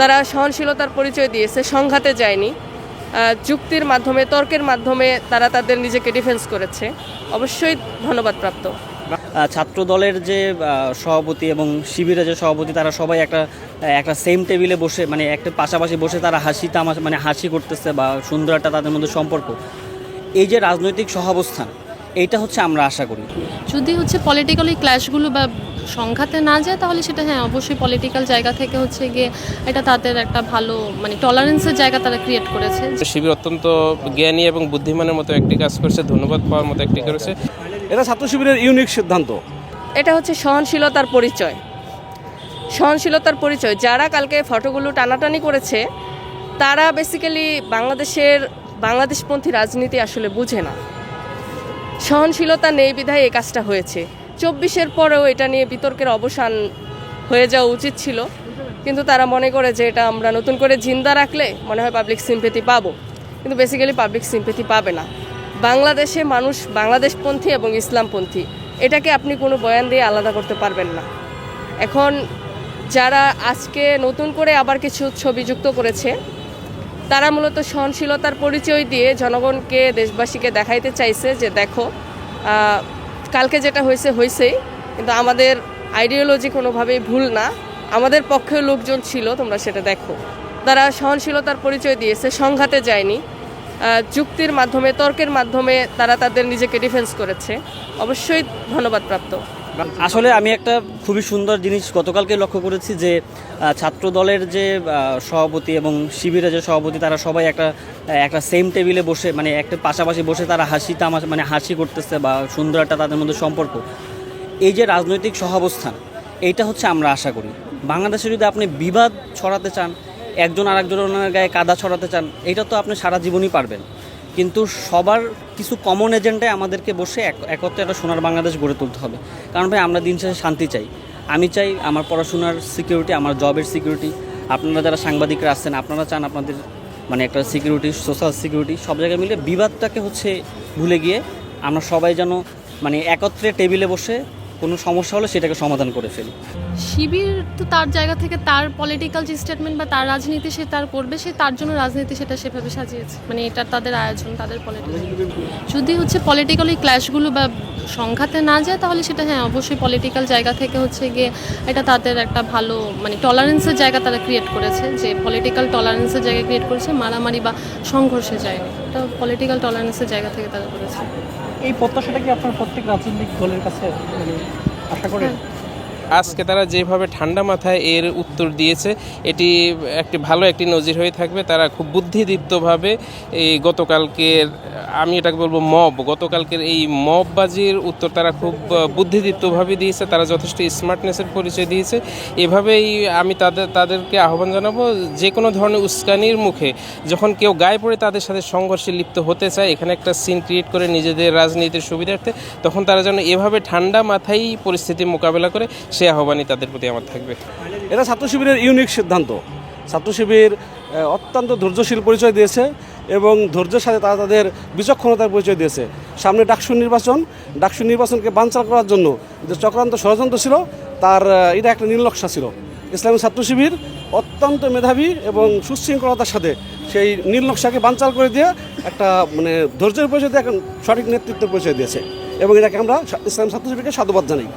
তারা সহনশীলতার পরিচয় দিয়েছে সংঘাতে যায়নি। যুক্তির মাধ্যমে তর্কের মাধ্যমে তারা তাদের নিজেকে ডিফেন্স করেছে। অবশ্যই ধন্যবাদপ্রাপ্ত ছাত্র দলের যে সভাপতি এবং শিবিরের যে সভাপতি তারা সবাই একটা একটা সেম টেবিলে বসে মানে একটা পাশাপাশি বসে তারা হাসি তামাশা মানে হাসি করতেছে বা সুন্দর একটা তাদের মধ্যে সম্পর্ক। এই যে রাজনৈতিক সহাবস্থান এইটা হচ্ছে আমরা আশা করি। যদি হচ্ছে পলিটিক্যালি ক্ল্যাশগুলো বা সংঘাতে না যায় তাহলে সেটা হ্যাঁ অবশ্যই পলিটিক্যাল জায়গা থেকে হচ্ছে গিয়ে এটা তাদের একটা ভালো মানে টলারেন্সের জায়গা তারা ক্রিয়েট করেছে। শিবির অত্যন্ত জ্ঞানী এবং বুদ্ধিমানের মতো একটি কাজ করেছে ধন্যবাদ পাওয়ার মতো একটি করেছে। এটা ছাত্র শিবিরের ইউনিক সিদ্ধান্ত। এটা হচ্ছে সহনশীলতার পরিচয়। সহনশীলতার পরিচয়। যারা কালকে ফটোগুলো টানাটানি করেছে তারা বেসিক্যালি বাংলাদেশের বাংলাদেশপন্থী রাজনীতি আসলে বুঝে না। সহনশীলতা নেই বিধায় এই কাজটা হয়েছে। চব্বিশের পরেও এটা নিয়ে বিতর্কের অবসান হয়ে যাওয়া উচিত ছিল। কিন্তু তারা মনে করে যে এটা আমরা নতুন করে জিন্দা রাখলে মনে হয় পাবলিক সিম্পেথি পাবো। কিন্তু বেসিক্যালি পাবলিক সিম্পেথি পাবে না। বাংলাদেশে মানুষ বাংলাদেশপন্থী এবং ইসলামপন্থী, এটাকে আপনি কোনো বয়ান দিয়ে আলাদা করতে পারবেন না। এখন যারা আজকে নতুন করে আবার কিছু ছবি যুক্ত করেছে, তারা মূলত সহনশীলতার পরিচয় দিয়ে জনগণকে, দেশবাসীকে দেখাইতে চাইছে যে দেখো কালকে যেটা হয়েছে, হয়েছেই। কিন্তু আমাদের আইডিওলজি কোনোভাবেই ভুল না। আমাদের পক্ষেও লোকজন ছিল, তোমরা সেটা দেখো। তারা সহনশীলতার পরিচয় দিয়েছে, সংঘাতে যায়নি। যুক্তির মাধ্যমে, তর্কের মাধ্যমে তারা তাদের নিজেকে ডিফেন্স করেছে। অবশ্যই ধন্যবাদপ্রাপ্ত। আসলে আমি একটা খুবই সুন্দর জিনিস গতকালকে লক্ষ্য করেছি যে ছাত্র দলের যে সভাপতি এবং শিবিরের যে সভাপতি, তারা সবাই একটা একটা সেম টেবিলে বসে মানে একটা পাশাপাশি বসে তারা হাসি তামাশা মানে হাসি করতেছে বা সুন্দর একটা তাদের মধ্যে সম্পর্ক। এই যে রাজনৈতিক সহাবস্থান, এইটা হচ্ছে আমরা আশা করি। বাংলাদেশে যদি আপনি বিবাদ ছড়াতে চান, একজন আরেকজনের গায়ে কাদা ছড়াতে চান, এটা তো আপনি সারা জীবনই পারবেন। কিন্তু সবার কিছু কমন এজেন্ডায় আমাদেরকে বসে এক একত্রে একটা সোনার বাংলাদেশ গড়ে তুলতে হবে। কারণ ভাই, আমরা দিন শেষে শান্তি চাই। আমি চাই আমার পড়াশোনার সিকিউরিটি আমার জবের সিকিউরিটি আপনারা যারা সাংবাদিকরা আসছেন আপনারা চান আপনাদের মানে একটা সিকিউরিটি সোশ্যাল সিকিউরিটি সব জায়গায় মিলে বিবাদটাকে হচ্ছে ভুলে গিয়ে আমরা সবাই যেন মানে একত্রে টেবিলে বসে কোনো সমস্যা হলে সেটাকে সমাধান করে ফেলি। শিবির তো তার জায়গা থেকে তার পলিটিক্যাল যে স্টেটমেন্ট বা তার রাজনীতি সে তার করবে, সে তার জন্য রাজনীতি সেটা সেভাবে সাজিয়েছে। মানে এটা তাদের আয়োজন, তাদের পলিটিক্যাল যদি হচ্ছে পলিটিক্যালি ক্ল্যাশগুলো বা সংঘাতে না যায়, তাহলে সেটা হ্যাঁ অবশ্যই পলিটিক্যাল জায়গা থেকে হচ্ছে গিয়ে এটা তাদের একটা ভালো মানে টলারেন্সের জায়গা তারা ক্রিয়েট করেছে। যে পলিটিক্যাল টলারেন্সের জায়গা ক্রিয়েট করেছে, মারামারি বা সংঘর্ষে যায়নি। এটা পলিটিক্যাল টলারেন্সের জায়গা থেকে তারা করেছে। এই প্রত্যাশাটা কি আপনার প্রত্যেক রাজনৈতিক দলের কাছে মানে আশা করেন? আজকে তারা যেভাবে ঠান্ডা মাথায় এর উত্তর দিয়েছে, এটি একটি ভালো একটি নজির হয়ে থাকবে। তারা খুব বুদ্ধিদীপ্তভাবে এই গতকালকের, আমি এটাকে বলব মব, গতকালকের এই মববাজির উত্তর তারা খুব বুদ্ধিদীপ্তভাবে দিয়েছে, তারা যথেষ্ট স্মার্টনেসের পরিচয় দিয়েছে। এভাবেই আমি তাদের, তাদেরকে আহ্বান জানাব, যে কোনো ধরনের উস্কানির মুখে যখন কেউ গায়ে পড়ে তাদের সাথে সংঘর্ষে লিপ্ত হতে চায়, এখানে একটা সিন ক্রিয়েট করে নিজেদের রাজনীতির সুবিধার্থে, তখন তারা যেন এভাবে ঠান্ডা মাথায় পরিস্থিতি মোকাবেলা করে সে আহ্বানই তাদের প্রতি আমার থাকবে। এটা ছাত্র শিবিরের ইউনিক সিদ্ধান্ত। ছাত্র শিবির অত্যন্ত ধৈর্যশীল পরিচয় দিয়েছে এবং ধৈর্যের সাথে তারা তাদের বিচক্ষণতার পরিচয় দিয়েছে। সামনে ডাকসু নির্বাচন, ডাকসু নির্বাচনকে বানচাল করার জন্য যে চক্রান্ত ষড়যন্ত্র ছিল, তার এটা একটা নীলনকশা ছিল। ইসলামী ছাত্র শিবির অত্যন্ত মেধাবী এবং সুশৃঙ্খলতার সাথে সেই নীলনকশাকে বানচাল করে দিয়ে একটা মানে ধৈর্যের পরিচয় দিয়ে এখন সঠিক নেতৃত্বের পরিচয় দিয়েছে। এবং এটাকে আমরা ইসলাম ছাত্র শিবিরকে সাধুবাদ জানাই।